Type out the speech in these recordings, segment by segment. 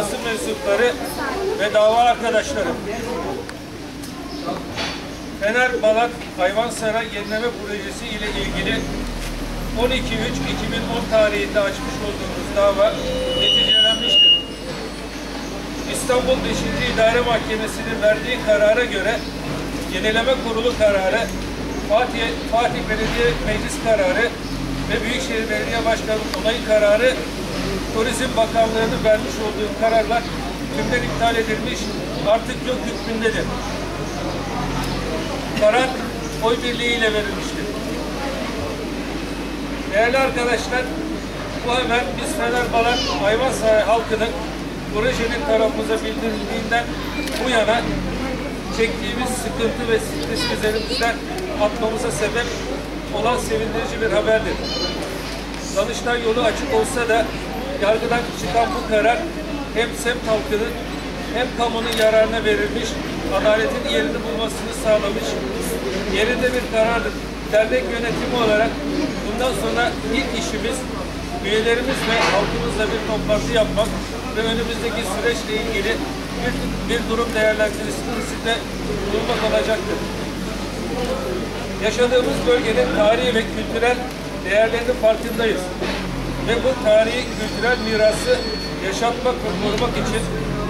Basın mensupları ve dava arkadaşlarım. Fener Balat Hayvansaray Yenileme Projesi ile ilgili 12.3.2010 tarihinde açmış olduğumuz dava neticelenmiştir. İstanbul 5. İdare Mahkemesi'nin verdiği karara göre Yenileme Kurulu kararı, Fatih, Fatih Belediye Meclis kararı ve Büyükşehir Belediye Başkanı onayı kararı Turizm Bakanlığı'nın vermiş olduğu kararlar tümden iptal edilmiş, artık yok hükmündedir. Karar oy birliğiyle verilmiştir. Değerli arkadaşlar, bu haber biz Fenerbahçe Hayvansaray halkının projenin tarafımıza bildirildiğinden bu yana çektiğimiz sıkıntı ve stresi üzerimizden atmamıza sebep olan sevindirici bir haberdir. Danıştay yolu açık olsa da yargıdan çıkan bu karar hem semt halkının hem kamunun yararına verilmiş, adaletin yerini bulmasını sağlamış, yerinde bir karardır. Dernek yönetimi olarak bundan sonra ilk işimiz üyelerimiz ve halkımızla bir toplantı yapmak ve önümüzdeki süreçle ilgili bir, bir durum değerlendirmesinde bulunmak olacaktır. Yaşadığımız bölgenin tarihi ve kültürel değerlerinin farkındayız. Ve bu tarihi kültürel mirası yaşatmak ve korumak için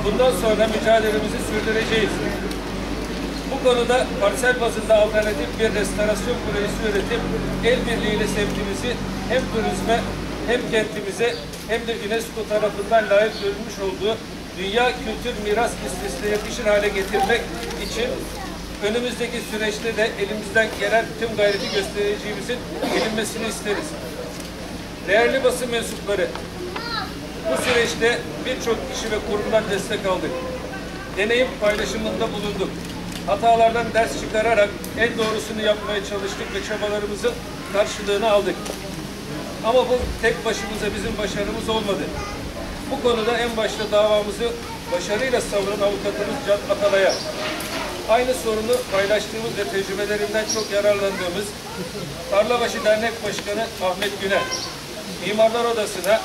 bundan sonra mücadelemizi sürdüreceğiz. Bu konuda parsel bazında alternatif bir restorasyon projesi üretip el birliğiyle semtimizi hem turizme hem kentimize hem de UNESCO tarafından layık görülmüş olduğu Dünya Kültür Miras listesine yakışır hale getirmek için önümüzdeki süreçte de elimizden gelen tüm gayreti göstereceğimizin bilinmesini isteriz. Değerli basın mensupları, bu süreçte birçok kişi ve kurumdan destek aldık. Deneyim paylaşımında bulunduk. Hatalardan ders çıkararak en doğrusunu yapmaya çalıştık ve çabalarımızın karşılığını aldık. Ama bu tek başımıza bizim başarımız olmadı. Bu konuda en başta davamızı başarıyla savunan avukatımız Can Atalay'a, aynı sorunu paylaştığımız ve tecrübelerinden çok yararlandığımız Tarlabaşı Dernek Başkanı Ahmet Güner, Mimarlar Odası'na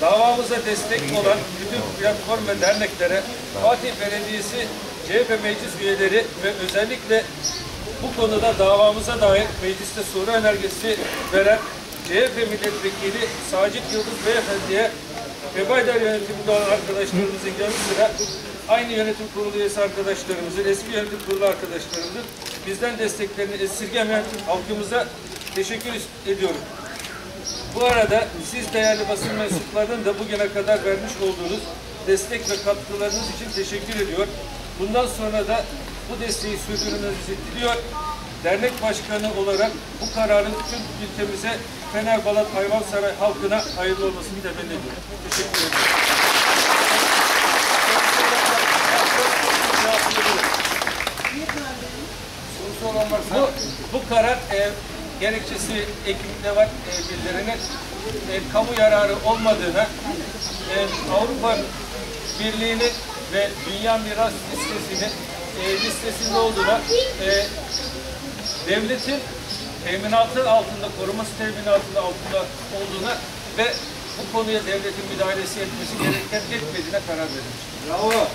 davamıza destek olan bütün platform ve derneklere, Fatih Belediyesi, CHP meclis üyeleri ve özellikle bu konuda davamıza dair mecliste soru önergesi veren CHP milletvekili Sacit Yıldız Beyefendi'ye ve Baydar yönetiminde olan arkadaşlarımızın yanı sıra aynı yönetim kurulu üyesi arkadaşlarımızın, eski yönetim kurulu arkadaşlarımızın bizden desteklerini esirgemeyen halkımıza teşekkür ediyorum. Bu arada siz değerli basın mensuplarının da bugüne kadar vermiş olduğunuz destek ve katkılarınız için teşekkür ediyor. Bundan sonra da bu desteği sürdürmenizi diliyor. Dernek başkanı olarak bu kararın tüm ülkemize Fener Balat Hayvansaray halkına hayırlı olmasını temenni ediyorum. Teşekkür ederim. Bu, bu karar e, gerekçesi ekibinde var e, birilerinin e, kamu yararı olmadığına e, Avrupa Birliği'nin ve Dünya Miras Listesi'nin e, listesinde olduğuna e, devletin teminatı altında, koruması teminatı altında olduğuna ve bu konuya devletin müdahalesi etmesi gereken etmediğine karar verilmiştir. bravo.